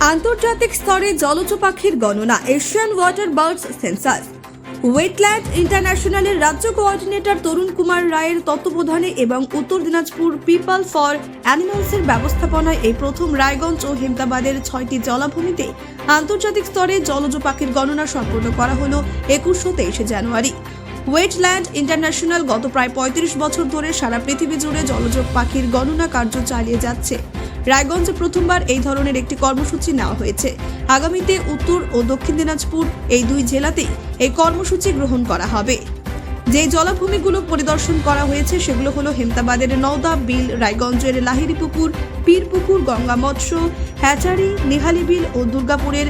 আন্তর্জাতিক স্তরে জলজ পাখির গণনা, Asian water birds census. Wetland ইন্টারন্যাশনালের রাজ্য কোঅর্ডিনেটর তরুণ কুমার রায়ের তত্ত্বাবধানে এবং উত্তর দিনাজপুর পিপল ফর অ্যানিমালসের ব্যবস্থাপনায় এই প্রথম রায়গঞ্জ ও হেমদাবাদের ছয়টি জলাভূমিতে আন্তর্জাতিক স্তরে জলজ পাখির গণনা সম্পন্ন করা হল একুশ ও তেইশে জানুয়ারি। ওয়েটল্যান্ড ইন্টারন্যাশনাল গত প্রায় পঁয়ত্রিশ বছর ধরে সারা পৃথিবী জুড়ে জলজ পাখির গণনা কার্য চালিয়ে যাচ্ছে। রায়গঞ্জে প্রথমবার এই ধরনের একটি কর্মসূচি নেওয়া হয়েছে। আগামীতে উত্তর ও দক্ষিণ দিনাজপুর এই দুই জেলাতেই এই কর্মসূচি গ্রহণ করা হবে। যে জলাভূমিগুলো পরিদর্শন করা হয়েছে সেগুলো হলো হেমতাবাদের নওদা, বিল, রায়গঞ্জের লাহিড়ি পুকুর পীরপুকুর গঙ্গা মৎস্য হ্যাচারি নিহালি বিল ও দুর্গাপুরের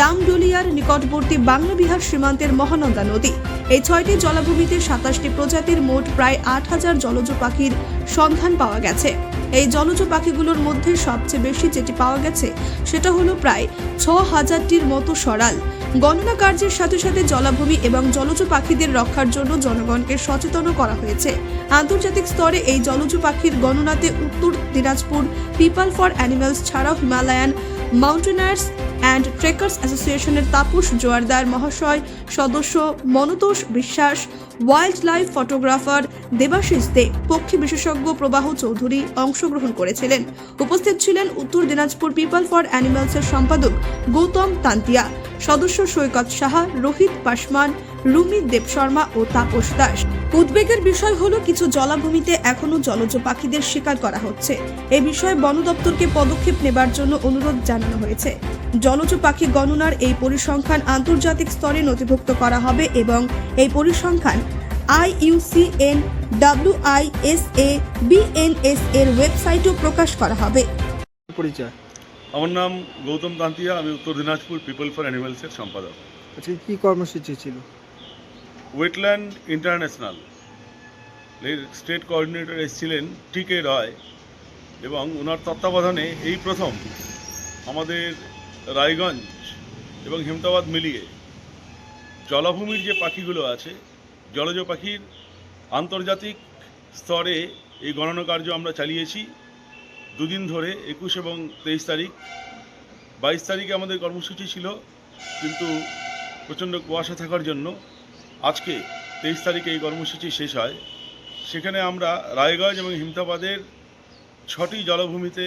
ডামডলিয়ার নিকটবর্তী বাংলা বিহার সীমান্তের মহানন্দা নদী। এই ছয়টি জলাভূমিতে সাতাশটি প্রজাতির মোট প্রায় আট হাজার জলজ পাখির সন্ধান পাওয়া গেছে। এই জলজ পাখিগুলোর মধ্যে সবচেয়ে বেশি যেটি পাওয়া গেছে, সেটা হলো প্রায় ছ হাজারটির মতো সরাল। গণনা কার্যের সাথে সাথে জলাভূমি এবং জলজ পাখিদের রক্ষার জন্য জনগণকে সচেতন করা হয়েছে। আন্তর্জাতিক স্তরে এই জলজ পাখির গণনাতে Uttar Dinajpur, people for animals ছাড়াও হিমালয়ান মাউন্টেনার্স অ্যান্ড ট্রেকার্স অ্যাসোসিয়েশনের তাপস জোয়ারদার মহাশয় সদস্য Montosh Biswas wild life photographer Debashis De, পক্ষী বিশেষজ্ঞ প্রবাহ চৌধুরী অংশগ্রহণ করেছিলেন। উপস্থিত ছিলেন উত্তর দিনাজপুর পিপল ফর অ্যানিমালসের সম্পাদক গৌতম তান্তিয়া। সদস্য সৈকত সাহা, রোহিত পাসমান, রুমি দেব শর্মা ও তাপস দাস। উদ্বেগের বিষয় হলো, কিছু জলাভূমিতে এখনও জলজ পাখিদের শিকার করা হচ্ছে। এ বিষয়ে বন দপ্তরকে পদক্ষেপ নেবার জন্য অনুরোধ জানানো হয়েছে। জলজ পাখি গণনার এই পরিসংখ্যান আন্তর্জাতিক স্তরে নথিভুক্ত করা হবে এবং এই পরিসংখ্যান আইইউসিএন, ডাব্লিউআইএসএ বিএনএস এর ওয়েবসাইটেও প্রকাশ করা হবে। পরিচয়। আমার নাম গৌতম কান্তিয়া আমি উত্তর দিনাজপুর পিপল ফর অ্যানিমালসের সম্পাদক। আজকে কি কর্মসূচি ছিল? ওয়েটল্যান্ড ইন্টারন্যাশনাল এর স্টেট কোঅর্ডিনেটর এসেছিলেন টিকে রয় এবং ওনার তত্ত্বাবধানে এই প্রথম আমাদের রায়গঞ্জ এবং হেমতাবাদ মিলিয়ে জলাভূমির যে পাখিগুলো আছে জলজ পাখির আন্তর্জাতিক স্তরে এই গণনা কার্য আমরা চালিয়েছি। দুদিন ধরে একুশ এবং তেইশ তারিখ। বাইশ তারিখে আমাদের কর্মসূচি ছিল, কিন্তু প্রচণ্ড কুয়াশা থাকার জন্য আজকে তেইশ তারিখে এই কর্মসূচি শেষ হয়। সেখানে আমরা রায়গঞ্জ এবং হিমতাবাদের ছটি জলভূমিতে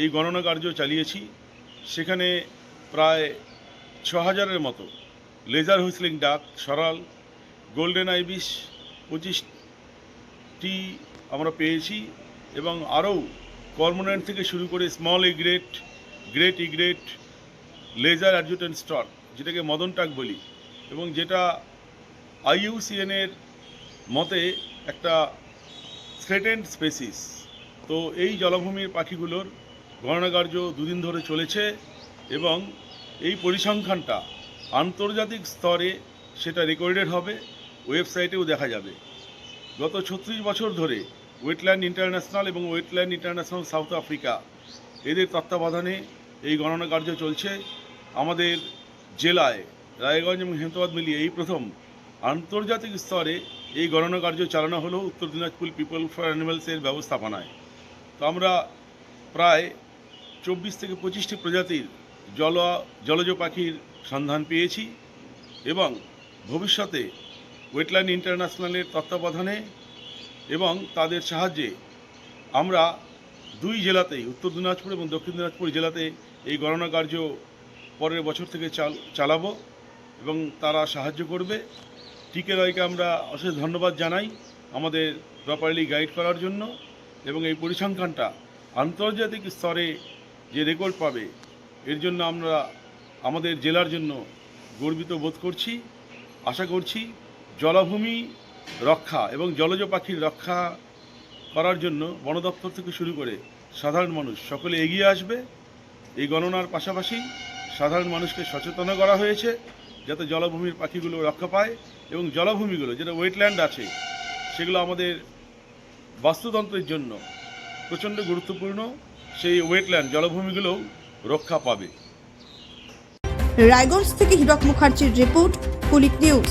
এই গণনা কার্য চালিয়েছি। সেখানে প্রায় ছ হাজারের মতো লেজার হুইসলিং ডাক, সরাল, গোল্ডেন আইবিস পঁচিশটি আমরা পেয়েছি এবং আরও কর্মোনেন্ট থেকে শুরু করে small egret great egret lesser adjutant stork যেটাকে মদন টাক বলি, এবং যেটা আইইউসিএনের মতে একটা থ্রেটেন্ড স্পেসিস তো এই জলভূমির পাখিগুলোর গণনাকার্য দুদিন ধরে চলেছে, এবং এই পরিসংখ্যানটা আন্তর্জাতিক স্তরে সেটা রেকর্ডেড হবে ওয়েবসাইটেও দেখা যাবে। গত ছত্রিশ বছর ধরে ওয়েটল্যান্ড ইন্টারন্যাশনাল এবং ওয়েটল্যান্ড ইন্টারন্যাশনাল সাউথ আফ্রিকা এদের তত্ত্বাবধানে এই গণনা কার্য চলছে। আমাদের জেলায়, রায়গঞ্জ এবং হেমতাবাদ মিলিয়ে এই প্রথম আন্তর্জাতিক স্তরে এই গণনা কার্য চালানো হলো উত্তর দিনাজপুর পিপল ফর অ্যানিমালসের ব্যবস্থাপনায়। তো আমরা প্রায় চব্বিশ থেকে পঁচিশটি প্রজাতির জল, জলজ পাখির সন্ধান পেয়েছি এবং ভবিষ্যতে ওয়েটল্যান্ড ইন্টারন্যাশনালের তত্ত্বাবধানে এবং তাদের সাহায্যে আমরা দুই জেলাতেই, উত্তর দিনাজপুর এবং দক্ষিণ দিনাজপুর জেলাতে এই গণনা কার্য পরের বছর থেকে চাল, চালাবো এবং তারা সাহায্য করবে। টিকে রয়কে আমরা অশেষ ধন্যবাদ জানাই আমাদের প্রপারলি গাইড করার জন্য এবং এই পরিসংখ্যানটা আন্তর্জাতিক স্তরে যে রেকর্ড পাবে, এর জন্য আমরা আমাদের জেলার জন্য গর্বিত বোধ করছি, আশা করছি জলাভূমি রক্ষা এবং জলজ পাখির রক্ষা করার জন্য বন দপ্তর থেকে শুরু করে সাধারণ মানুষ সকলে এগিয়ে আসবে। এই গণনার পাশাপাশি সাধারণ মানুষকে সচেতন করা হয়েছে যাতে জলাভূমির পাখিগুলো রক্ষা পায় এবং জলাভূমিগুলো যেটা ওয়েটল্যান্ড আছে, সেগুলো আমাদের বাস্তুতন্ত্রের জন্য প্রচণ্ড গুরুত্বপূর্ণ, সেই ওয়েটল্যান্ড জলাভূমিগুলোও রক্ষা পাবে। রায়গঞ্জ থেকে হীরক মুখার্জির রিপোর্ট কুলিক নিউজ।